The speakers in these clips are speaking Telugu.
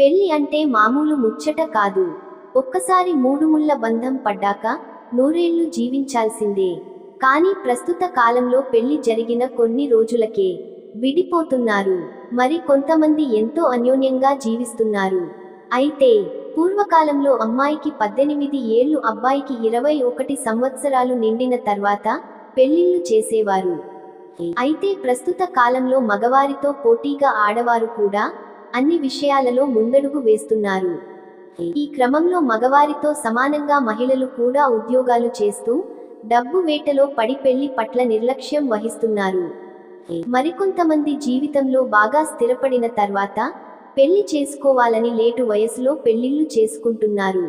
పెళ్ళి అంటే మామూలు ముచ్చట కాదు. ఒక్కసారి మూడు ముళ్ళ బంధం పడ్డాక నూరేళ్ళు జీవించాల్సిందే. కానీ ప్రస్తుత కాలంలో పెళ్ళి జరిగిన కొన్ని రోజులకే విడిపోతున్నారు. మరి కొంతమంది ఎంతో అన్యోన్యంగా జీవిస్తున్నారు. అయితే పూర్వకాలంలో అమ్మాయికి పద్దెనిమిది ఏళ్ళు అబ్బాయికి ఇరవై ఒకటి సంవత్సరాలు నిండిన తర్వాత పెళ్ళిళ్ళు చేసేవారు. అయితే ప్రస్తుత కాలంలో మగవారితో పోటీగా ఆడవారు కూడా అన్ని విషయాలలో ముందడుగు వేస్తున్నారు. ఈ క్రమంలో మగవారితో సమానంగా మహిళలు కూడా ఉద్యోగాలు చేస్తూ డబ్బు వేటలో పడి పెళ్ళి పట్ల నిర్లక్ష్యం వహిస్తున్నారు. మరికొంతమంది జీవితంలో బాగా స్థిరపడిన తర్వాత పెళ్ళి చేసుకోవాలని లేటు వయసులో పెళ్ళిళ్ళు చేసుకుంటున్నారు.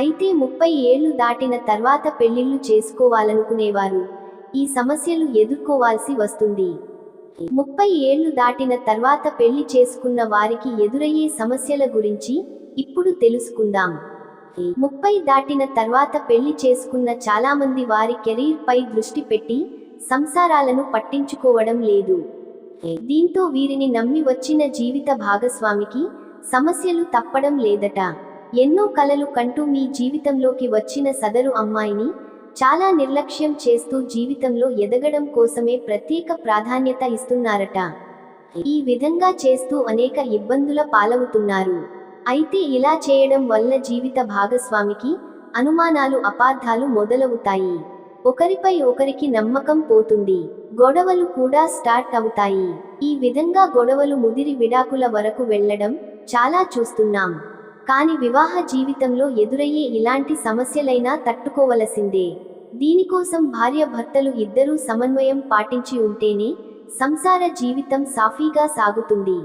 అయితే ముప్పై ఏళ్ళు దాటిన తర్వాత పెళ్ళిళ్ళు చేసుకోవాలనుకునేవారు. ఈ సమస్యలు ఎదుర్కోవాల్సి వస్తుంది. ముప్పై ఏళ్ళు దాటిన తర్వాత పెళ్ళి చేసుకున్న వారికి ఎదురయ్యే సమస్యల గురించి ఇప్పుడు తెలుసుకుందాం. ముప్పై దాటిన తర్వాత పెళ్ళి చేసుకున్న చాలామంది వారి కెరీర్ పై దృష్టి పెట్టి సంసారాలను పట్టించుకోవడం లేదు. దీంతో వీరిని నమ్మి వచ్చిన జీవిత భాగస్వామికి సమస్యలు తప్పడం లేదట. ఎన్నో కలలు కంటూ మీ జీవితంలోకి వచ్చిన సదరు అమ్మాయిని చాలా నిర్లక్ష్యం చేస్తూ జీవితంలో ఎదగడం కోసమే ప్రత్యేక ప్రాధాన్యత ఇస్తున్నారట. ఈ విధంగా చేస్తూ అనేక ఇబ్బందుల పాలవుతున్నారు. అయితే ఇలా చేయడం వల్ల జీవిత భాగస్వామికి అనుమానాలు అపార్థాలు మొదలవుతాయి. ఒకరిపై ఒకరికి నమ్మకం పోతుంది. గొడవలు కూడా స్టార్ట్ అవుతాయి. ఈ విధంగా గొడవలు ముదిరి విడాకుల వరకు వెళ్ళడం చాలా చూస్తున్నాం. కాని వివాహ జీవితంలో ఎదురయ్యే ఇలాంటి సమస్యలైనా తట్టుకోవలసిందే. దీనికోసం భార్య భర్తలు ఇద్దరూ సమన్వయం పాటించి ఉంటేనే సంసార జీవితం సాఫీగా సాగుతుంది.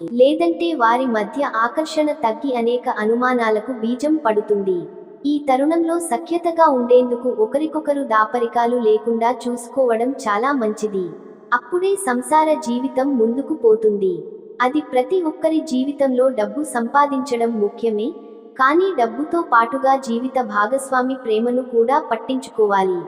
లేదంటే వారి మధ్య ఆకర్షణ తగ్గి అనేక అనుమానాలకు బీజం పడుతుంది. ఈ తరుణంలో సఖ్యతగా ఉండేందుకు ఒకరికొకరు దాపరికాలు లేకుండా చూసుకోవడం చాలా మంచిది. అప్పుడే సంసార జీవితం ముందుకు పోతుంది. అది ప్రతి ఒక్కరి జీవితంలో డబ్బు సంపాదించడం ముఖ్యమే కానీ డబ్బుతో పాటుగా జీవిత భాగస్వామి ప్రేమను కూడా పట్టించుకోవాలి.